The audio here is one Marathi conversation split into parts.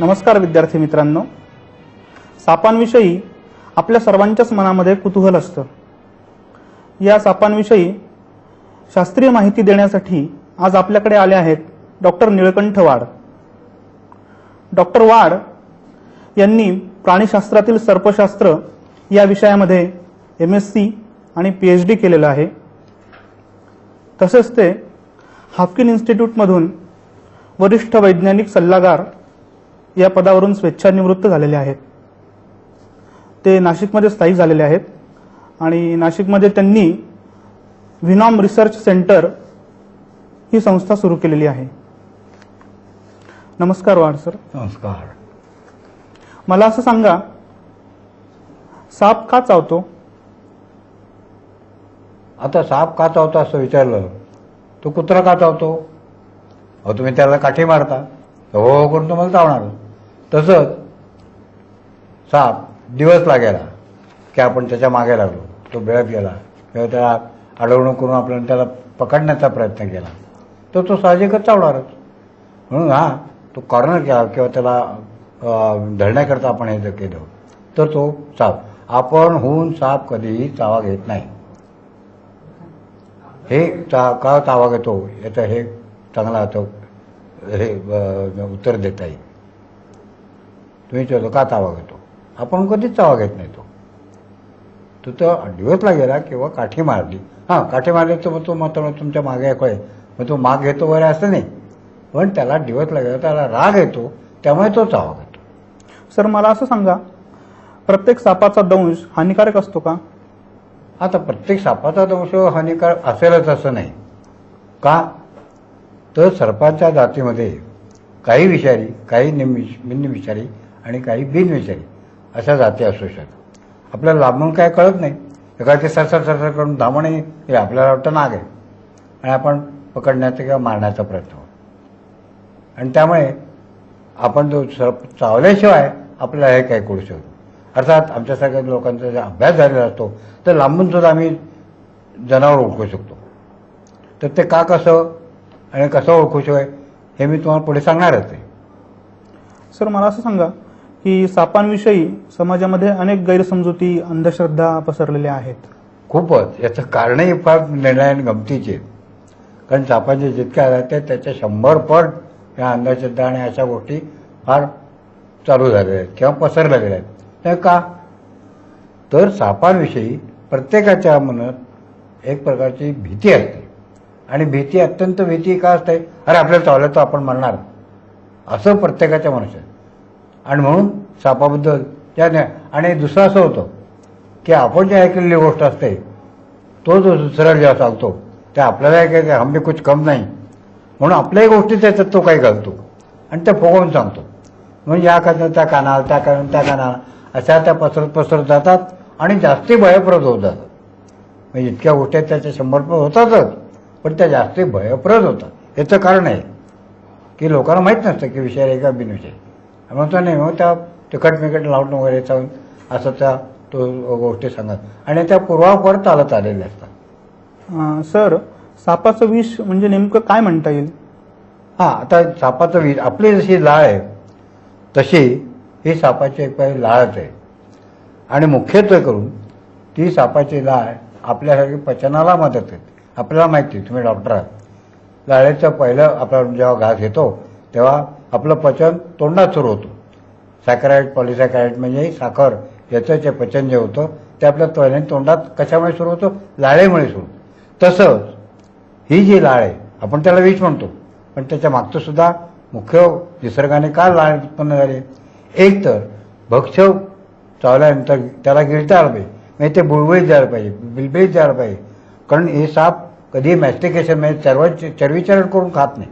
नमस्कार विद्यार्थी मित्रांनो. सापांविषयी आपल्या सर्वांच्याच मनामध्ये कुतूहल असतं. या सापांविषयी शास्त्रीय माहिती देण्यासाठी आज आपल्याकडे आले आहेत डॉक्टर निळकंठ वाड. डॉक्टर वाड यांनी प्राणीशास्त्रातील सर्पशास्त्र या विषयामध्ये एम एस सी आणि पी एच डी केलेलं आहे. तसेच ते हाफकिन इन्स्टिट्यूटमधून वरिष्ठ वैज्ञानिक सल्लागार या पदावरून स्वेच्छानिवृत्त झालेले आहेत. ते नाशिकमध्ये स्थायिक झालेले आहेत आणि नाशिकमध्ये त्यांनी व्हिनॉम रिसर्च सेंटर ही संस्था सुरू केलेली आहे. नमस्कार वाड सर. नमस्कार. मला असं सांगा साप का चावतो? आता साप का चावतो असं विचारलं तो कुत्रा का चावतो? अहो तुम्ही त्याला काठी मारता? हो करून तुम्हाला चावणार. तसंच साप दिवस लागेला की आपण त्याच्यामागे लागलो तो बेळत गेला. किंवा त्याला अडवणूक करून आपण त्याला पकडण्याचा प्रयत्न केला. तर तो साहजिकच चावणारच. म्हणून हा तो कॉर्नर केला किंवा त्याला धरण्याकरता आपण हे जर केलं तर तो साप आपण होऊन साप कधीही चावा घेत नाही. हे चा का चावा घेतो याचं हे चांगला तो हे उत्तर देता येईल. तुम्ही विचारतो का तावा घेतो? आपण कधीच तावा घेत नाही तो. तो तो दिवसला गेला किंवा काठी मारली. हां काठी मारली तर मग तो मात्र तुमच्या मागे कळे मग तो माग घेतो वगैरे असं नाही. पण त्याला दिवसला गेला त्याला राग येतो त्यामुळे तो चावा घेतो. सर मला असं सांगा प्रत्येक सापाचा दंश हानिकारक असतो का? आता प्रत्येक सापाचा दंश हानिकारक असेलच असं नाही. का? तर सर्पांच्या जातीमध्ये काही विषारी काही निमिष बिनविषारी आणि काही बिनविषयी अशा जाती असू शकतात. आपल्याला लांबून काय कळत नाही. एखादी सरसर सरसर करून धावणे हे आपल्याला वाटतं नाग आहे आणि आपण पकडण्याचा किंवा मारण्याचा प्रयत्न होतो आणि त्यामुळे आपण जो सर चावल्याशिवाय आपल्याला हे काही करू शकतो अर्थात आमच्यासारख्या लोकांचा जर अभ्यास झालेला असतो तर लांबून सुद्धा आम्ही जनावर ओळखू शकतो. तर ते का कसं आणि कसं ओळखू शकतो हे मी तुम्हाला पुढे सांगणारच आहे. सर मला असं सांगा की सापांविषयी समाजामध्ये अनेक गैरसमजुती अंधश्रद्धा पसरलेल्या आहेत. खूपच. याचं कारणही फार निर्णय आणि गमतीचे. कारण सापाचे जितके आढळते आहेत त्याच्या शंभर पट या अंधश्रद्धा आणि अशा गोष्टी फार चालू झालेल्या आहेत किंवा पसरल्या गेल्या आहेत. ते का? तर सापांविषयी प्रत्येकाच्या मनात एक प्रकारची भीती असते. आणि भीती अत्यंत भीती का असते? अरे आपल्याला चावलं तर आपण मरणार. असं प्रत्येकाच्या मनात आहे. आणि म्हणून सापाबद्दल त्या आणि दुसरं असं होतं की आपण जी ऐकलेली गोष्ट असते तो जो दुसरा जेव्हा चालतो त्या आपल्याला काय हम कुछ कम नाही. म्हणून आपल्याही गोष्टी त्याच्यात तो काही घालतो. आणि ते फुगवून सांगतो. म्हणून या कानाला त्या कानाला त्या कानाला त्या कानाला अशा त्या पसरत पसरत जातात आणि जास्ती भयप्रद होत जातात. म्हणजे इतक्या गोष्टी त्याच्या शंभर होतातच पण त्या जास्ती भयप्रद होतात. याचं कारण आहे की लोकांना माहीत नसतं की विषय आहे का बिनविषय. म्हणतो नाही मग त्या तिखट मिकट लावून वगैरे चालून असं त्या तो गोष्टी सांगत. आणि त्या पूर्वापर चालत आलेल्या असतात. सर सापाचं विष म्हणजे नेमकं काय म्हणता येईल? हां आता सापाचं वीज आपली जशी लाळ आहे तशी ही सापाची एक पाहिजे लाळच आहे. आणि मुख्यत्वे करून ती सापाची लाळ आपल्यासाठी पचनाला मदत करते आपल्याला माहिती आहे, तुम्ही डॉक्टर आहात. लाळेचं पहिलं आपण जेव्हा घास घेतो तेव्हा आपलं पचन तोंडात सुरू होतं. सॅक्राईड पॉलिसॅक्राईड म्हणजे साखर याचं जे पचन जे होतं ते आपल्या पहिल्या तोंडात कशामुळे सुरू होतं? लाळेमुळे सुरू तसंच ही जी लाळ आहे आपण त्याला विष म्हणतो. पण त्याच्या मागचं सुद्धा मुख्य निसर्गाने का लाळ उत्पन्न झाली? एक तर भक्ष चावल्यानंतर त्याला गिळता आलं पाहिजे. म्हणजे ते बुळबुळीत जायला पाहिजे बिलबिळीत जायला पाहिजे कारण हे साप कधी मॅस्टिकेशन म्हणजे चर्व चर्वीचरण करून खात नाही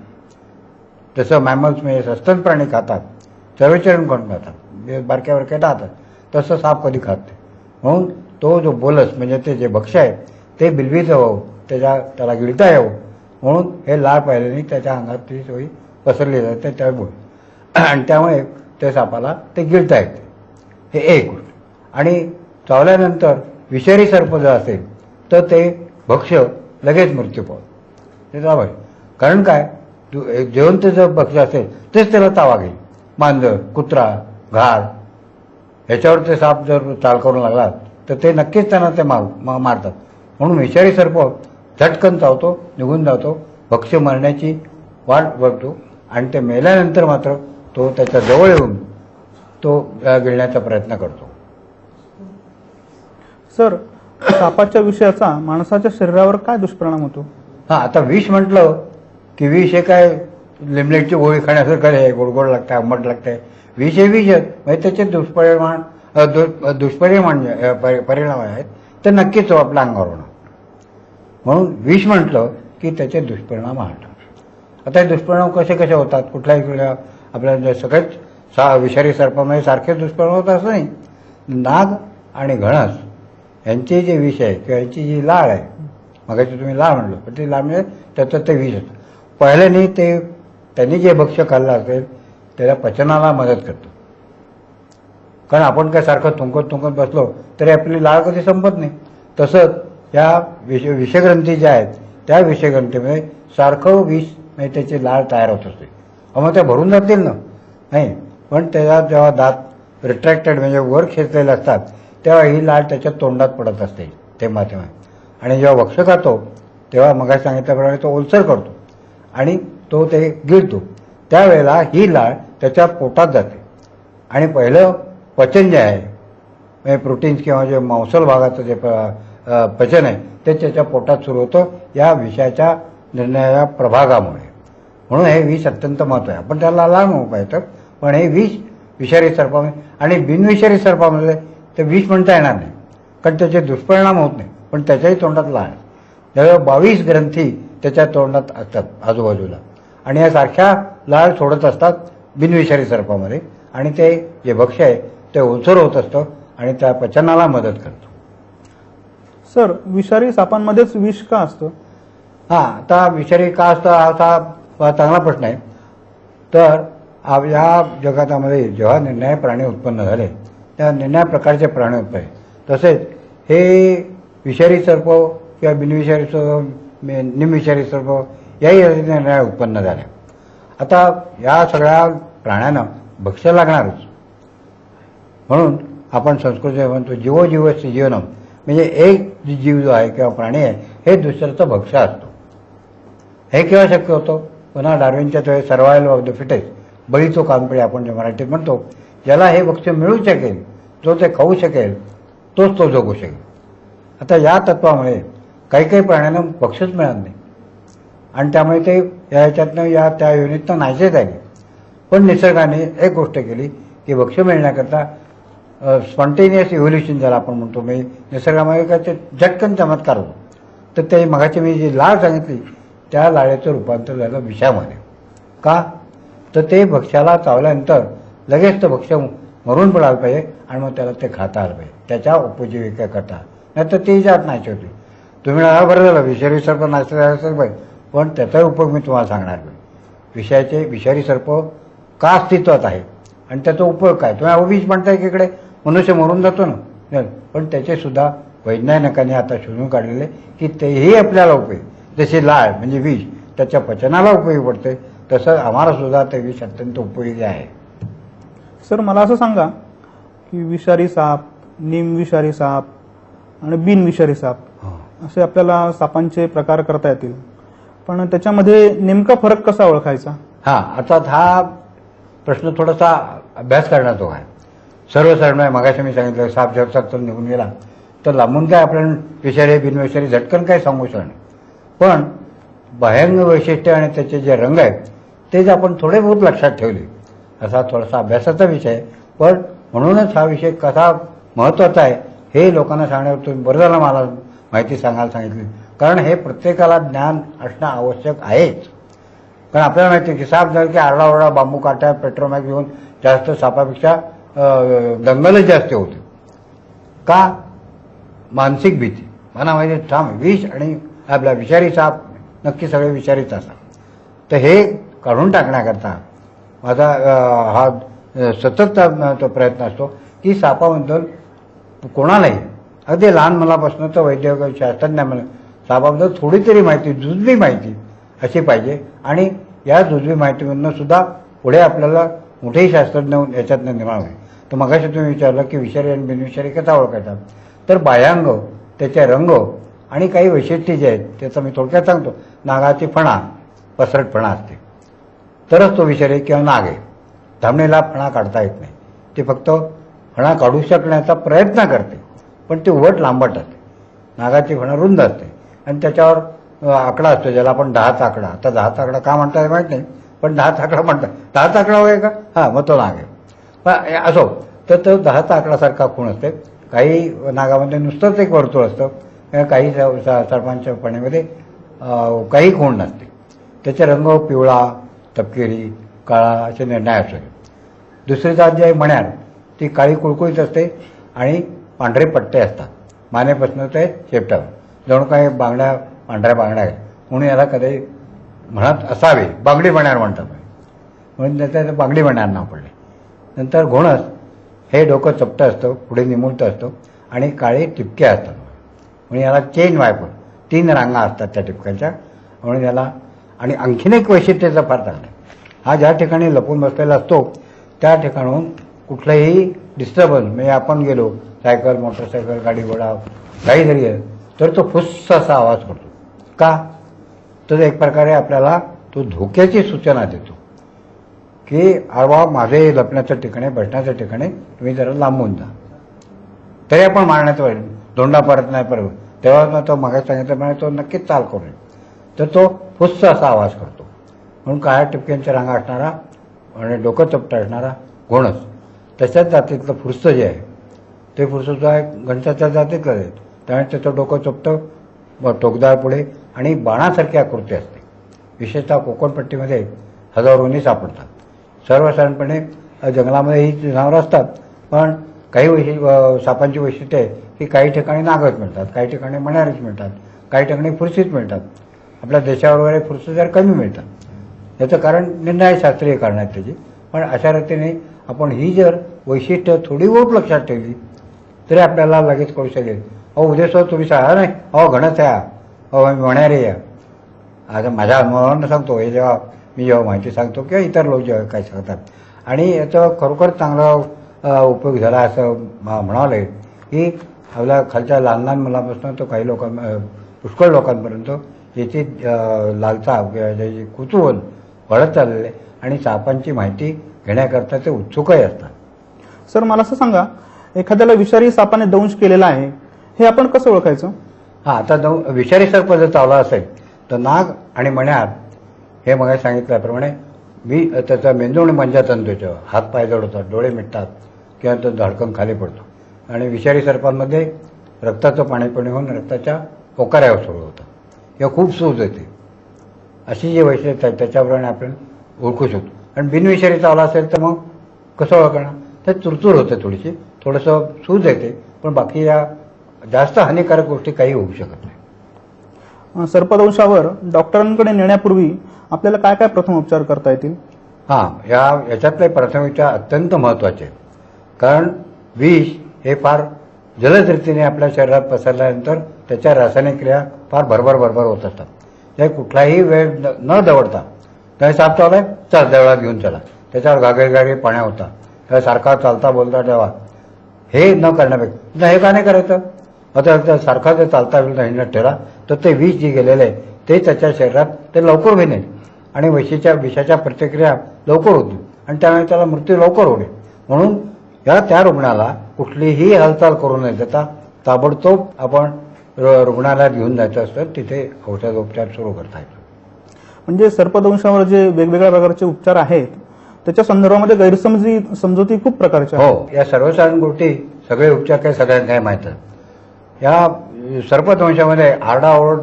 जसं मॅमल्स म्हणजे सस्तन प्राणी खातात. चवेचरण करून खातात. बारक्या बारक्या राहतात तसं साप कधी खात म्हणून तो जो बोलस म्हणजे ते जे भक्ष आहे ते बिलवीत व्हावं त्याच्या त्याला गिळता यावं. म्हणून हे लाळ पाहिल्याने त्याच्या अंगात ती सोयी पसरली जाते त्यामुळे आणि त्यामुळे त्या सापाला ते गिळता येते. हे एक गोष्ट. आणि चावल्यानंतर विषारी सर्प जर असेल तर ते भक्ष लगेच मृत्यू पावत. ते चावाय कारण काय? जिवंत जर भक्ष असेल तेच त्याला तावा घेईल मांजर कुत्रा घार ह्याच्यावर ते साप जर चाल करू लागला तर ते नक्कीच त्यांना ते मार मारतात. म्हणून विषारी सर्प झटकन चावतो निघून जातो भक्ष्य मरण्याची वाट बघतो आणि ते मेल्यानंतर मात्र तो त्याच्याजवळ येऊन तो गिळण्याचा प्रयत्न करतो. सर सापाच्या विषयाचा माणसाच्या शरीरावर काय दुष्परिणाम होतो? हां आता विष म्हटलं की विष हे काय? लिमलेटची गोळी खाण्यासारखं आहे गोड गोड लागतं आंबट लागतंय. विष हे विषच म्हणजे त्याचे दुष्परिणाम दुष्परिमाण दु- परि- परिणाम आहेत ते नक्कीच आपल्या अंगावर होणार. म्हणून विष म्हटलं की त्याचे दुष्परिणाम आहेत आता हे दुष्परिणाम कसे कसे होतात? कुठल्याही कुठल्या आपल्या सगळेच सा विषारी सर्पामध्ये सारखेच दुष्परिणाम होत असं नाही. नाग आणि घणस यांचे जे विष आहे किंवा यांची जी लाळ आहे मगाशी तुम्ही लाळ म्हणलो पण ती लाळ म्हणजे त्याचं ते विष होतं पहिल्याने ते त्यांनी जे भक्ष्य खाल्लं असेल त्याला पचनाला मदत करतो. कारण आपण काय सारखं थुंकत थुंकत बसलो तरी आपली लाळ कधी संपत नाही. तसंच या विष विषग्रंथी ज्या आहेत त्या विषयग्रंथीमुळे सारखं विष म्हणजे त्याची लाळ तयार होत असते. मग त्या भरून जातील ना? नाही. पण त्याला जेव्हा दात रिट्रॅक्टेड म्हणजे वर खेचलेले असतात तेव्हा ही लाळ त्याच्या तोंडात पडत असते तेव्हा तेव्हा आणि जेव्हा वक्ष खातो तेव्हा मग सांगितल्याप्रमाणे तो ओलसर करतो. आणि तो ते गिळतो. त्यावेळेला ही लाळ त्याच्या पोटात जाते. आणि पहिलं पचन जे आहे म्हणजे प्रोटीन्स किंवा जे मांसल भागाचं जे प- पचन आहे ते त्याच्या पोटात सुरू होतं. या विषयाच्या निर्णया प्रभागामुळे. म्हणून हे विष अत्यंत महत्त्व आहे. आपण त्याला लहान उपाय येतं पण हे विष विषारी सर्पामध्ये आणि बिनविषारी सर्पामध्ये ते विष म्हणता येणार नाही. कारण त्याचे दुष्परिणाम होत नाही. पण त्याच्याही तोंडात लहान जवळ बावीस ग्रंथी त्याच्या तोंडात असतात आजूबाजूला. आणि या सारख्या लाळ सोडत असतात बिनविषारी सर्पामध्ये. आणि ते जे भक्ष्य आहे ते ओलसर होत असतं आणि त्या पचनाला मदत करतं. सर विषारी सापांमध्येच विष का असतं? हां आता विषारी का असतं हा असा चांगला प्रश्न आहे. तर या जगातामध्ये जेव्हा निर्णय प्राणी उत्पन्न झाले त्या निर्णय प्रकारचे प्राणी उत्पन्न. तसेच हे विषारी सर्प किंवा बिनविषारी सर्प मे- सर्व याही निर्णय उत्पन्न झाल्या आता या सगळ्या प्राण्यांना भक्ष्य लागणारच. म्हणून आपण संस्कृती म्हणतो जीवो जीवस्य जीवनम. म्हणजे एक जीव जो आहे किंवा प्राणी आहे हे दुसऱ्याचं भक्ष्य असतो. हे केव्हा शक्य होतं? पुन्हा डार्विनच्या तो सर्वायल ऑफ द फिटेस्ट बळीचो तो आपण जे मराठीत म्हणतो ज्याला हे भक्ष्य मिळू शकेल जो ते खाऊ शकेल तोच तो जगू शकेल. आता या तत्वामुळे काही काही प्राण्यांना पक्षच मिळत नाही. आणि त्यामुळे ते या ह्याच्यातनं या त्या युनिटनं नाहीसे आहे. पण निसर्गाने एक गोष्ट केली की भक्ष मिळण्याकरता स्पॉन्टेनियस इव्होल्युशन ज्याला आपण म्हणतो म्हणजे मी निसर्गामध्ये काय ते झटकन चमत्कार होतो. तर ते मगाची मी जी लाळ सांगितली त्या लाळेचं रूपांतर झालं विषामध्ये. का? तर ते भक्ष्याला चावल्यानंतर लगेच तो भक्ष्य मरून पडायला पाहिजे आणि मग त्याला ते खाता आलं पाहिजे. त्याच्या उपजीविकेकरता. नाही तर ती जात नाही होती. तुम्ही म्हणाला बरं झालं विषारी सर्प नाश्ता झाला असेल पाहिजे पण त्याचाही उपयोग मी तुम्हाला सांगणार नाही विषयाचे विषारी सर्प का अस्तित्वात आहे? आणि त्याचा उपयोग काय? तुम्ही अहो विष म्हणताय की इकडे. मनुष्य मरून जातो ना. पण त्याचेसुद्धा वैज्ञानिकांनी आता शोधून काढलेले की तेही आपल्याला उपयोग. जसे लाळ म्हणजे विष त्याच्या पचनाला उपयोगी पडते तसं आम्हाला सुद्धा ते विष अत्यंत उपयोगी आहे. सर मला असं सांगा की विषारी साप निमविषारी साप आणि बिनविषारी साप असे आपल्याला सापांचे प्रकार करता येतील. पण त्याच्यामध्ये नेमका फरक कसा ओळखायचा? हां आता हा प्रश्न थोडासा अभ्यास करण्याचा आहे. सर्वसाधारण मगाशी मी सांगितलं साप जर तर निघून गेला तर लांबून काय आपण विषारी बिनविषारी झटकन काय सांगू शकणार? पण बाह्यांग वैशिष्ट्य आणि त्याचे जे रंग आहेत तेच आपण थोडे बहुत लक्षात ठेवले असा थोडासा अभ्यासाचा विषय आहे. पण म्हणूनच हा विषय कसा महत्त्वाचा आहे हे लोकांना सांगण्यावर तुम्ही बरं झालं मला माहिती सांगायला सांगितली. कारण हे प्रत्येकाला ज्ञान असणं आवश्यक आहेच. कारण आपल्याला माहिती आहे की साप झालं की आरडाओरडा बांबू काट्या पेट्रोमॅक घेऊन जास्त सापापेक्षा दंगलच जास्त होते का? मानसिक भीती. मला माहिती थांब विष आणि आपला विषारी साप नक्की सगळे विषारीच असतात. तर हे काढून टाकण्याकरता माझा हा सतत तो प्रयत्न असतो की सापाबद्दल कोणालाही अगदी लहान मुलापासून तर वैद्यक शास्त्रज्ञांना साबाबद्दल थोडी तरी माहिती जुजबी माहिती अशी पाहिजे. आणि या जुजबी माहितीमधनं सुद्धा पुढे आपल्याला मोठेही शास्त्रज्ञ याच्यातनं निर्माण होईल. तर मगाशी तुम्ही विचारलं की विषारी आणि बिनविषारी कसा ओळखायचा? तर बाह्यांग त्याचे रंग आणि काही वैशिष्ट्ये जे आहेत त्याचं मी थोडक्यात सांगतो. नागाची फणा पसरट फणा असते. तरच तो विषारी किंवा नाग. आहे धामणीला फणा काढता येत नाही. ते फक्त फणा काढू शकण्याचा प्रयत्न करते. पण ती वट लांबट असते. नागाची फणा रुंद असते. आणि त्याच्यावर आकडा असतो ज्याला आपण दहाचा आकडा आता दहाचा आकडा का म्हणता येत माहीत नाही पण दहाचा आकडा म्हणतात. दहाचा आकडा होय का? हां मग तो नाग आहे. पण असो तर तो दहाचा आकडासारखा खूण असते? काही नागामध्ये नुसतंच एक वर्तुळ असतं. काही स- पाण्यामध्ये काही खूण नसते. त्याचे रंग पिवळा तपकिरी काळा असे निर्णय असतो दुसरी जात जी आहे मण्यार ती काळी कुळकुळीत असते आणि पांढरे पट्टे असतात. मानेपासून ते शेपटावर जणू काही बांगड्या पांढऱ्या बांगड्या आहेत. म्हणून याला कधी म्हणत असावे. बांगडी बनार म्हणतात. म्हणून त्याचं बांगडी बनार नाव पडले. नंतर घोणस हे डोकं चपटं असतं पुढे निमुळतं असतो आणि काळे टिपके असतात. म्हणून याला चेन वायपर तीन रांगा असतात त्या टिपक्याच्या म्हणून याला आणि आणखीन एक वैशिष्ट्याचं फार चांगलं हा ज्या ठिकाणी लपून बसलेला असतो त्या ठिकाणून कुठलंही डिस्टर्बन्स म्हणजे आपण गेलो सायकल मोटरसायकल गाडी घोडा काही जरी आहे. तर तो फुस्स असा आवाज करतो. का? तर एक प्रकारे आपल्याला तो धोक्याची सूचना देतो. की अरवा माझे लपण्याच्या ठिकाणी बसण्याचं ठिकाणी तुम्ही जरा लांबून जा. तरी आपण मारण्याचं होईल दोंडा परत नाही परत. तेव्हा तो मागे सांगितल्याप्रमाणे तो नक्कीच चाल करू तर तो फुस्स असा आवाज करतो. म्हणून काळ्या टिपक्यांच्या रांगा असणारा आणि डोकं चपटं असणारा कोणच. तशाच जातीतलं फुरसं जे आहे ते फुरसुद्धा जो आहे गणिताच्या जातीतलं त्यामुळे त्याचं डोकं चोपतं टोकदार पुढे आणि बाणासारखी आकृती असते. विशेषतः कोकणपट्टीमध्ये हजारोनी सापडतात. सर्वसाधारणपणे जंगलामध्ये ही जनावरं असतात पण काही वैशि सापांची वैशिष्ट्य आहे की काही ठिकाणी नागच मिळतात काही ठिकाणी मण्यारीच मिळतात काही ठिकाणी फुरसीच मिळतात. आपल्या देशावर वगैरे फुरसी जर कमी मिळतात. याचं कारण निर्णय शास्त्रीय कारण आहेत त्याची. पण अशा रीतीने आपण ही जर वैशिष्ट्य थोडी ओप लक्षात ठेवली तरी आपल्याला लगेच कळू शकेल. अहो उद्या सर तुम्ही सांगा नाही? अहो घणच या अहो म्हणणारे या आता माझ्या अनुभवानं सांगतो हे जेव्हा मी जेव्हा माहिती सांगतो किंवा इतर लोक जेव्हा काय सांगतात. आणि याचा खरोखर चांगला उपयोग झाला असं म्हणाले की आपल्या खालच्या लहान लहान मुलांपासून तो काही लोकां पुष्कळ लोकांपर्यंत याची लालचा किंवा ज्याची कुतूहल वाढत चाललेले आणि सापांची माहिती घेण्याकरता ते उत्सुकही असतात. सर मला असं सांगा एखाद्याला विषारी सापाने दंश केलेला आहे हे आपण कसं ओळखायचं? हां आता दौ विषारी सर्प जर चावला असेल तर नाग आणि मण्यात हे मग सांगितल्याप्रमाणे मी त्याचा मेंदू आणि मंजा तंतूच्या हात पाय जडवतात डोळे मिटतात किंवा तो धडकन खाली पडतो. आणि विषारी सर्पांमध्ये रक्ताचं पाणी पाणी होऊन रक्ताच्या ओकाऱ्यावर सुरू होतं. किंवा खूप सूज येते. अशी जी वैशिष्ट्य आहेत त्याच्याप्रमाणे आपण ओळखू शकतो. आणि बिनविषारी चावला असेल तर मग कसं ओळखणार? तर चुरचूर होते थोडीशी. थोडंसं सूज येते पण बाकी या जास्त हानिकारक गोष्टी काही होऊ शकत नाही. सर्पदंशावर डॉक्टरांकडे नेण्यापूर्वी आपल्याला काय काय प्रथम उपचार करता येतील? हां या याच्यातले प्राथमिकच्या अत्यंत महत्त्वाचे. आहेत. कारण विष हे फार जलद रीतीने आपल्या शरीरात पसरल्यानंतर त्याच्या रासायनिक क्रिया फार भरभर भरभर होत असतात. ते कुठलाही वेळ न- दवडता त्या साप चावलाय चल देवळात घेऊन चला. त्याच्यावर गागे गागे पाण्या होता त्या सारखा चालता बोलता ठेवा. हे न करण्यापेक्षा नाही, हे का नाही करायचं आता सारखा जर चालता येईल नाही ठेवला तर ते विष जे गेलेले आहे ते त्याच्या शरीरात ते लवकर होईल आणि वशीच्या विषाच्या प्रतिक्रिया लवकर होतील. आणि त्यामुळे त्याला मृत्यू लवकर होणे म्हणून या त्या रुग्णाला कुठलीही हालचाल करू न देता ताबडतोब आपण र- रुग्णालयात घेऊन जायचं असतं. तिथे औषधोपचार सुरू करता येतो. म्हणजे सर्पदंशावर जे वेगवेगळ्या प्रकारचे उपचार आहेत त्याच्या संदर्भामध्ये गैरसमजी समजुती खूप प्रकारच्या आहेत. हो या सर्वसाधारण गोष्टी सगळे उपचार काही सगळ्यांना काय माहीत या सर्पदंशामध्ये आरडाओरड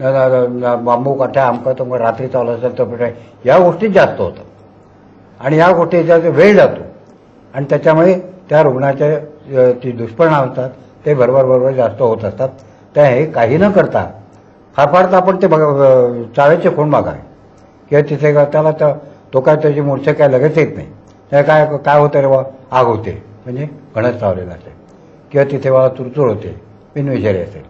न- न- न- बांबू काठ्या अमकं तमकं रात्री चालू असेल तर कुठे या गोष्टीच जास्त होतात. आणि या गोष्टी याच्यात वेळ जातो आणि त्याच्यामुळे त्या रुग्णाचे अ, ती दुष्परिणाम असतात ते बरोबर बरोबर जास्त होत असतात. त्या हे काही न करता फार फार तर आपण ते बघा अ, चावेचे खूण बघावे किंवा तिथे त्याला तर तो काय त्याची मूर्छा काय लगेच येत नाही. त्या काय काय होतं रे बा आग होते. म्हणजे घणच चावलेला असेल किंवा तिथे बा चुरचूर होते. बिनविषारी असेल.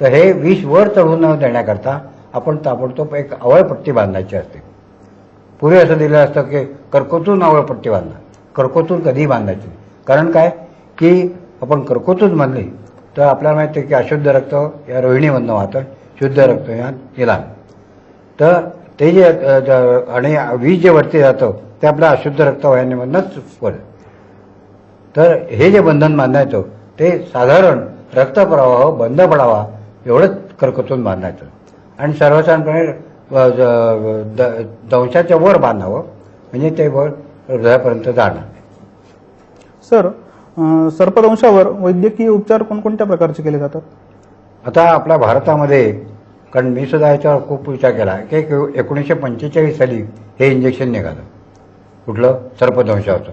तर हे विष वर चढून न देण्याकरता आपण ताबडतोब एक आवळपट्टी बांधायची असते. पूर्वी असं दिलं असतं की कर्कोतून आवळपट्टी बांधा. कर्कोतून कधीही बांधायची कारण काय? की आपण कर्कोतून बांधली तर आपल्याला माहिती आहे की अशुद्ध रक्त या रोहिणीमधनं वाहतं शुद्ध रक्त या निला तर ते जे आणि वीज जे वरती जातं ते आपल्या अशुद्ध रक्त वाहिनीमधनंच वर तर हे जे बंधन बांधायचं ते साधारण रक्तप्रवाह बंद पडावा एवढंच कर्कतून बांधायचं आणि सर्वसाधारणपणे दंशाच्या वर बांधावं म्हणजे ते वर हृदयापर्यंत जाणार. सर सर्पदंशावर वैद्यकीय उपचार कोणकोणत्या प्रकारचे केले जातात? आता आपल्या भारतामध्ये कारण मी सुद्धा याच्यावर खूप विचार केला. की एक- एकोणीसशे पंचेचाळीस साली हे इंजेक्शन निघालं. कुठलं? सर्पदंशाचं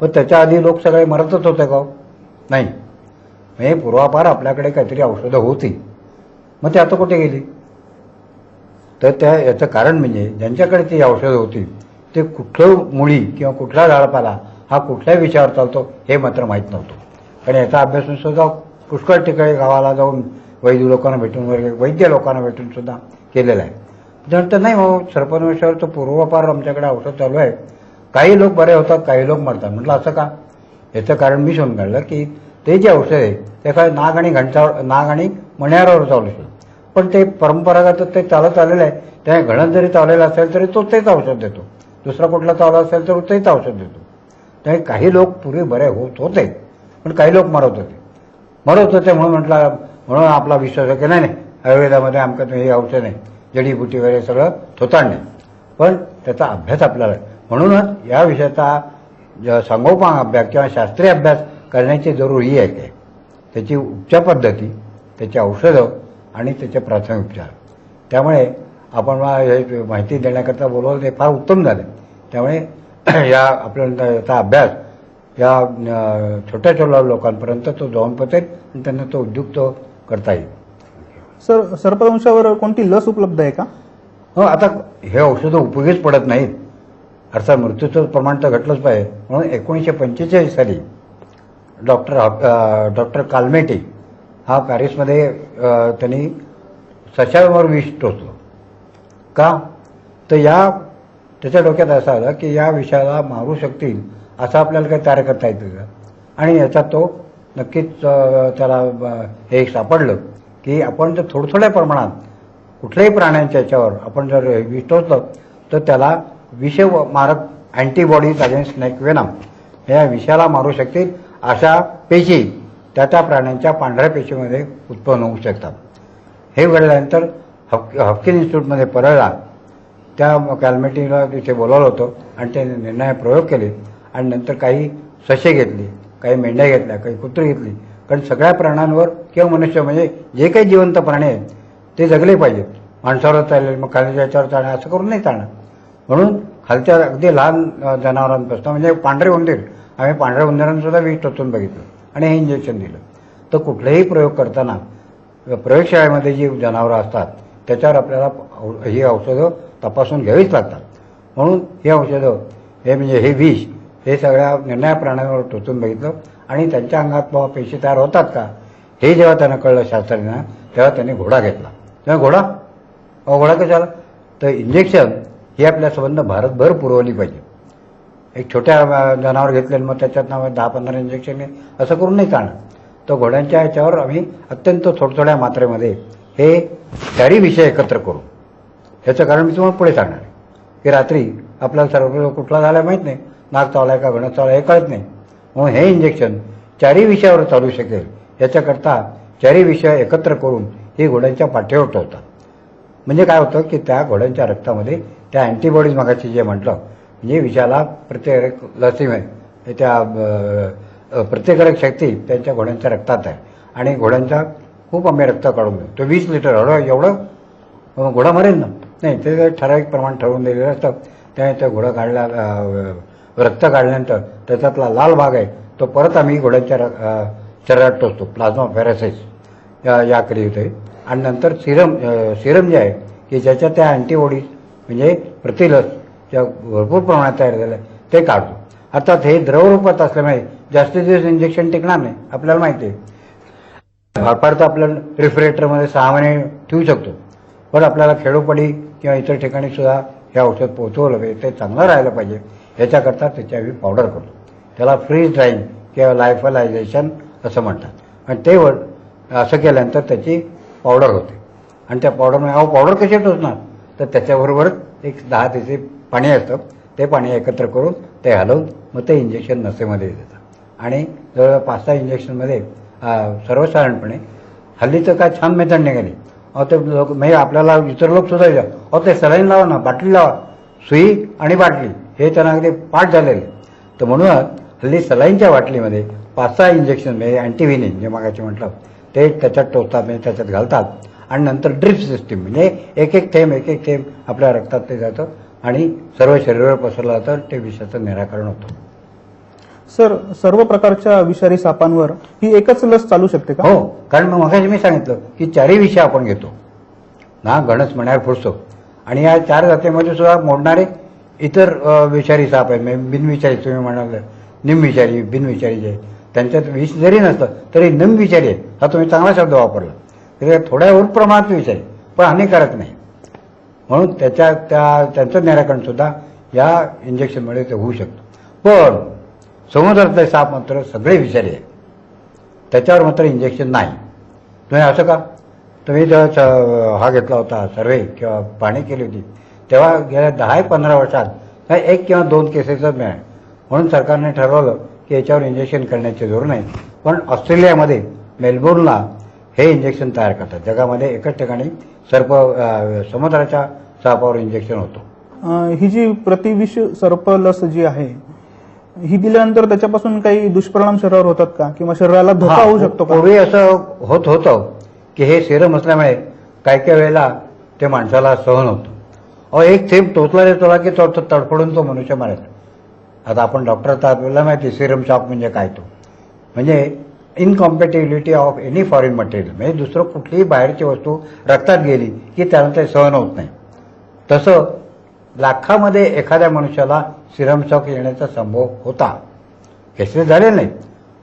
पण त्याच्या आधी लोक सगळे मरतच होते का हो? नाही. म्हणजे पूर्वापार आपल्याकडे काहीतरी औषधं होती. मग ते आता कुठे गेली? तर त्या याचं कारण म्हणजे ज्यांच्याकडे ती औषधं होती ते कुठलं मुळी किंवा कुठला झाडपाला हा कुठल्या विषयावर चालतो हे मात्र माहीत नव्हतं. आणि याचा अभ्यास सुद्धा पुष्कळ ठिकाणी गावाला जाऊन वैद्य लोकांना भेटून वगैरे वैद्य लोकांना भेटून सुद्धा केलेलं आहे. त्यानंतर नाही हो सर्पदंशावर तर पूर्वपार आमच्याकडे औषध चालू आहे. काही लोक बरे होतात काही लोक मरतात. म्हटलं असं का? याचं कारण मी शोधून काढलं की ते जे औषध आहे ते काय नाग आणि घंटावर नाग आणि मण्यावर चालू शकतं पण ते परंपरागत ते चालत आलेलं आहे. त्याने घडण जरी चाललेलं असेल तरी तो तेच औषध देतो. दुसरा कुठला चालला असेल तर तेच औषध देतो. त्यामुळे काही लोक पूर्वी बरे होत होते पण काही लोक मरत होते. मरत होते म्हणून म्हटलं म्हणून आपला विश्वास आहे की नाही नाही. आयुर्वेदामध्ये आमचं हे औषध नाही जडीबुटी वगैरे सगळं थोतांड नाही पण त्याचा अभ्यास आपल्याला म्हणूनच या विषयाचा ज- संगोपन अभ्यास किंवा शास्त्रीय अभ्यास करण्याची जरुरी आहे. काय त्याची उपचार पद्धती त्याची औषधं आणि त्याचे प्राथमिक उपचार. त्यामुळे आपण मला हे माहिती देण्याकरता बोलवलं ते फार उत्तम झालं. त्यामुळे या आपल्या याचा अभ्यास या छोट्या छोट्या लोकांपर्यंत तो जाऊन पोचेल आणि त्यांना तो उद्युक्त करता येईल. सर सर्पदंशावर कोणती लस उपलब्ध आहे का? हो आता हे औषधं उपयोगीच पडत नाहीत. अर्थात मृत्यूचं प्रमाण तर घटलंच पाहिजे. म्हणून एकोणीसशे पंचेचाळीस साली डॉक्टर डॉक्टर कालमेटी हा पॅरिसमध्ये त्यांनी सशावर विष टोचलं. का? तर या त्याच्या डोक्यात असं आलं की या विषयाला मारू शकतील असं आपल्याला काही तयार करता येतं का? आणि याच्यात तो नक्कीच त्याला हे सापडलं की आपण जर थोडं थोड्या प्रमाणात कुठल्याही प्राण्यांच्या याच्यावर आपण जर विष तर त्याला विष मारक अँटीबॉडीज अगेन्स्ट स्नेक वेनम या विषाला मारू शकतील. अशा पेशी त्या त्या प्राण्यांच्या पांढऱ्या पेशीमध्ये उत्पन्न होऊ शकतात. हे घडल्यानंतर हप हफकिन इन्स्टिट्यूटमध्ये परळला. त्या कॅल्मेटीला तिथे बोलावलं होतं आणि ते निर्णय प्रयोग केले आणि नंतर काही ससे घेतली. काही मेंढ्या घेतल्या काही कुत्री घेतली. कारण सगळ्या प्राण्यांवर किंवा मनुष्य म्हणजे जे काही जिवंत प्राणी आहेत ते जगले पाहिजेत. माणसावर चालेल मग खालीच्या याच्यावर चालणार असं करून नाही चालणार. म्हणून खालच्या अगदी लहान जनावरांपासून म्हणजे पांढरे उंदीर आम्ही पांढऱ्या उंदरांसुद्धा वीज टोचून बघितलं आणि हे इंजेक्शन दिलं. तर कुठलेही प्रयोग करताना प्रयोगशाळेमध्ये जी जनावरं असतात त्याच्यावर आपल्याला औ- ही औषधं तपासून घ्यावीच लागतात. म्हणून ही औषधं हे म्हणजे हे विष हे सगळ्या निर्णया प्राण्यांवर टोचून बघितलं. आणि त्यांच्या अंगात बाबा पेशी तयार होतात का? हे जेव्हा त्यांना कळलं शास्त्रज्ञांना तेव्हा त्यांनी घोडा घेतला. तेव्हा घोडा? अहो घोडा कशाला? तर इंजेक्शन ही आपल्या संबंध भारतभर पुरवली पाहिजे. एक छोट्या जनावर घेतले मग त्याच्यात नाव दहा पंधरा इंजेक्शन असं करून नाही चालणार. तर घोड्यांच्या ह्याच्यावर आम्ही अत्यंत थोड्या थोड्या मात्रेमध्ये हे चारी विषय एकत्र करू. ह्याचं कारण मी तुम्हाला पुढे सांगणार आहे. की रात्री आपल्याला सर्व कुठला झाला माहीत नाही. नाक चावलाय का गणत चावला हे कळत नाही. म्हणून हे इंजेक्शन चारी विषयावर चालू शकेल. याच्याकरता चारी विषय एकत्र करून हे घोड्यांच्या पाठीवर ठेवतात. म्हणजे काय होतं की त्या घोड्यांच्या रक्तामध्ये त्या अँटीबॉडीज मागाची जे म्हटलं म्हणजे विषाला प्रत्येक लसीमुळे त्या अ, शक्ती त्यांच्या घोड्यांच्या रक्तात आहे. आणि घोड्यांचा खूप आम्ही रक्त काढून घेऊ. तो वीस लिटर एवढं एवढं घोडा मरेल ना? नाही ते जर ठराविक प्रमाण ठरवून दिलेलं असतं त्याने त्या घोडा काढल्या रक्त काढल्यानंतर त्याच्यातला लाल भाग आहे तो परत आम्ही घोड्यांच्या र- शरीरात टोचतो प्लाझ्मा फेरासिस या या होते आणि नंतर सिरम सिरम जे आहे की ज्याच्या त्या अँटीबॉडीज म्हणजे प्रतिलस ज्या भरपूर प्रमाणात तयार झाल्या ते काढतो. अर्थात हे द्रवरूपात असल्यामुळे जास्तीत दिवस इंजेक्शन टिकणार नाही आपल्याला माहिती आहे. फार तर आपण रेफ्रिजरेटरमध्ये सहा महिने ठेवू शकतो. पण आपल्याला खेडोपाडी किंवा इतर ठिकाणी सुद्धा हे औषध पोहोचवलं पाहिजे ते चांगलं राहिलं पाहिजे. याच्याकरता त्याची आम्ही पावडर करतो. त्याला फ्रीज ड्राईंग किंवा लायफलायझेशन असं म्हणतात. आणि ते वर असं केल्यानंतर त्याची पावडर होते. आणि त्या पावडरमुळे अहो पावडर कशी टोचणार? तर त्याच्याबरोबरच एक दहा त्याचे पाणी असतं. ते पाणी एकत्र करून ते हलवून मग ते इंजेक्शन नसेमध्ये देतात. आणि जवळजवळ पाच सहा इंजेक्शनमध्ये सर्वसाधारणपणे हल्ली तर काय छान मेथड निघाली. अहो ते लोक म्हणजे आपल्याला इतर लोक सुद्धा अहो ते सलाईन लावा ना बाटली लावा. सुई आणि बाटली. हे त्यांना अगदी पाठ झालेले तर म्हणूनच हल्ली सलाईनच्या बाटलीमध्ये पाच सहा इंजेक्शन म्हणजे अँटीव्हिनिन जे मागाचे म्हटलं ते त्याच्यात टोचतात म्हणजे त्याच्यात घालतात. आणि नंतर ड्रिप सिस्टीम म्हणजे एक एक थेंब एक एक थेंब आपल्या रक्तात ते जातं आणि सर्व शरीरावर पसरलं जातं ते विषाचं निराकरण होतं. सर सर्व प्रकारच्या विषारी सापांवर ही एकच लस चालू शकते का? हो कारण मग मगाशी मी सांगितलं की चारही विषय आपण घेतो. ना गणस म्हणण्यावर फुरसो. आणि या चार जातीमध्ये सुद्धा मोडणारे इतर विचारी विषारी साप आहे. म्हणजे बिनविचारी तुम्ही म्हणाल. निमविचारी बिनविचारी जे. त्यांच्यात विष जरी नसतं तरी निमविचारी आहे. हा तुम्ही चांगला शब्द वापरला. त्याच्या थोड्यावर प्रमाणात विषारी पण हानिकारक नाही. म्हणून त्याच्या त्या त्यांचं निराकरण सुद्धा या इंजेक्शनमुळे ते होऊ शकतं. पण समुद्रातले साप मात्र सगळे विषारी आहेत. त्याच्यावर मात्र इंजेक्शन नाही. तुम्ही असं का? तुम्ही जर हा घेतला होता सर्वे किंवा पाणी केली होती. तेव्हा गेल्या दहा पंधरा वर्षात काय एक किंवा दोन केसेसच मिळाले. म्हणून सरकारने ठरवलं की याच्यावर इंजेक्शन करण्याची जरूर नाही. पण ऑस्ट्रेलियामध्ये मेलबोर्नला हे इंजेक्शन तयार करतात. जगामध्ये एकच ठिकाणी सर्प समुद्राच्या सापावर इंजेक्शन होतं. ही जी प्रतिविष सर्प लस जी आहे ही दिल्यानंतर त्याच्यापासून काही दुष्परिणाम शरीरावर होतात का? किंवा शरीराला धोका होऊ शकतो पूर्वी असं होत होतं की हे सेरम असल्यामुळे काय काय वेळेला ते माणसाला सहन होतं. अहो एक थेंब टोचला रे की तो तडफडून तो मनुष्य मारायचा आता आपण डॉक्टर तर आपल्याला माहिती सिरम शॉक म्हणजे काय तो? म्हणजे incompatibility of any foreign material म्हणजे दुसरं कुठलीही बाहेरची वस्तू रक्तात गेली की त्याला ते सहन होत नाही. तसं लाखामध्ये एखाद्या मनुष्याला सिरम शॉक येण्याचा संभव होता. केसेस झाले नाही.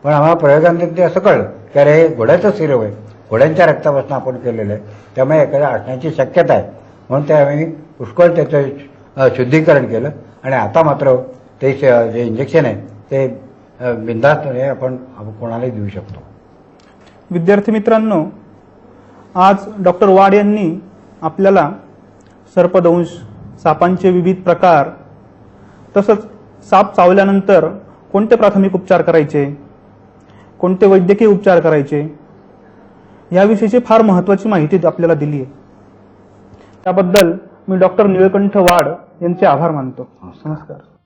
पण आम्हाला प्रयोगांत ते असं कळलं की अरे हे घोड्याचं सिरम आहे. घोड्यांच्या रक्तापासून आपण केलेलं आहे. त्यामुळे एखाद्या असण्याची शक्यता आहे. म्हणून ते आम्ही पुष्कळ त्याचं शुद्धीकरण केलं. आणि आता मात्र ते जे इंजेक्शन आहे ते बिंदास्त हे म्हणजे आपण आपण कोणालाही देऊ शकतो. विद्यार्थी मित्रांनो आज डॉक्टर वाड यांनी आपल्याला सर्पदंश सापांचे विविध प्रकार तसंच साप चावल्यानंतर कोणते प्राथमिक उपचार करायचे? कोणते वैद्यकीय उपचार करायचे? याविषयीची फार महत्वाची माहिती आपल्याला दिली आहे. त्याबद्दल मी डॉक्टर निळकंठ वाड यांचे आभार मानतो नमस्कार